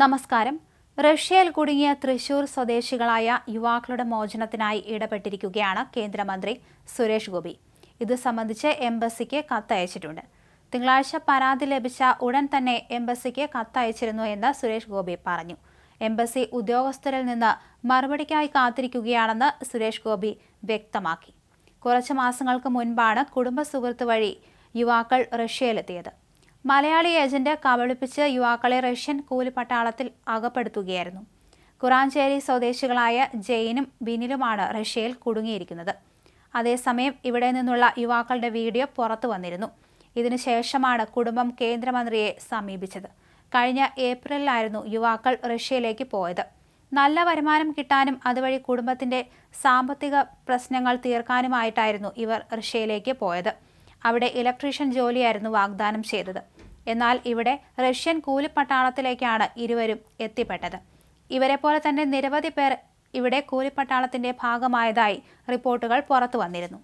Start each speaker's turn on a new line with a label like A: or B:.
A: നമസ്കാരം. റഷ്യയിൽ കുടുങ്ങിയ തൃശൂർ സ്വദേശികളായ യുവാക്കളുടെ മോചനത്തിനായി ഇടപെട്ടിരിക്കുകയാണ് കേന്ദ്രമന്ത്രി സുരേഷ് ഗോപി. ഇത് സംബന്ധിച്ച് എംബസിക്ക് കത്തയച്ചിട്ടുണ്ട്. തിങ്കളാഴ്ച പരാതി ലഭിച്ച ഉടൻ തന്നെ എംബസിക്ക് കത്തയച്ചിരുന്നു എന്ന് സുരേഷ് ഗോപി പറഞ്ഞു. എംബസി ഉദ്യോഗസ്ഥരിൽ നിന്ന് മറുപടിക്കായി കാത്തിരിക്കുകയാണെന്ന് സുരേഷ് ഗോപി വ്യക്തമാക്കി. കുറച്ച് മാസങ്ങൾക്ക് മുൻപാണ് കുടുംബ സുഹൃത്ത് വഴി യുവാക്കൾ റഷ്യയിലെത്തിയത്. മലയാളി ഏജന്റ് കബളിപ്പിച്ച് യുവാക്കളെ റഷ്യൻ കൂലിപ്പട്ടാളത്തിൽ അകപ്പെടുത്തുകയായിരുന്നു. കുറാഞ്ചേരി സ്വദേശികളായ ജെയിനും ബിനിലുമാണ് റഷ്യയിൽ കുടുങ്ങിയിരിക്കുന്നത്. അതേസമയം ഇവിടെ നിന്നുള്ള യുവാക്കളുടെ വീഡിയോ പുറത്തു വന്നിരുന്നു. ഇതിനുശേഷമാണ് കുടുംബം കേന്ദ്രമന്ത്രിയെ സമീപിച്ചത്. കഴിഞ്ഞ ഏപ്രിലായിരുന്നു യുവാക്കൾ റഷ്യയിലേക്ക് പോയത്. നല്ല വരുമാനം കിട്ടാനും അതുവഴി കുടുംബത്തിന്റെ സാമ്പത്തിക പ്രശ്നങ്ങൾ തീർക്കാനുമായിട്ടായിരുന്നു ഇവർ റഷ്യയിലേക്ക് പോയത്. അവിടെ ഇലക്ട്രീഷ്യൻ ജോലിയായിരുന്നു വാഗ്ദാനം ചെയ്തത്. എന്നാൽ ഇവിടെ റഷ്യൻ കൂലിപ്പട്ടാളത്തിലേക്കാണ് ഇരുവരും എത്തിപ്പെട്ടത്. ഇവരെ പോലെ തന്നെ നിരവധി പേർ ഇവിടെ കൂലിപ്പട്ടാളത്തിന്റെ ഭാഗമായതായി റിപ്പോർട്ടുകൾ പുറത്തു വന്നിരുന്നു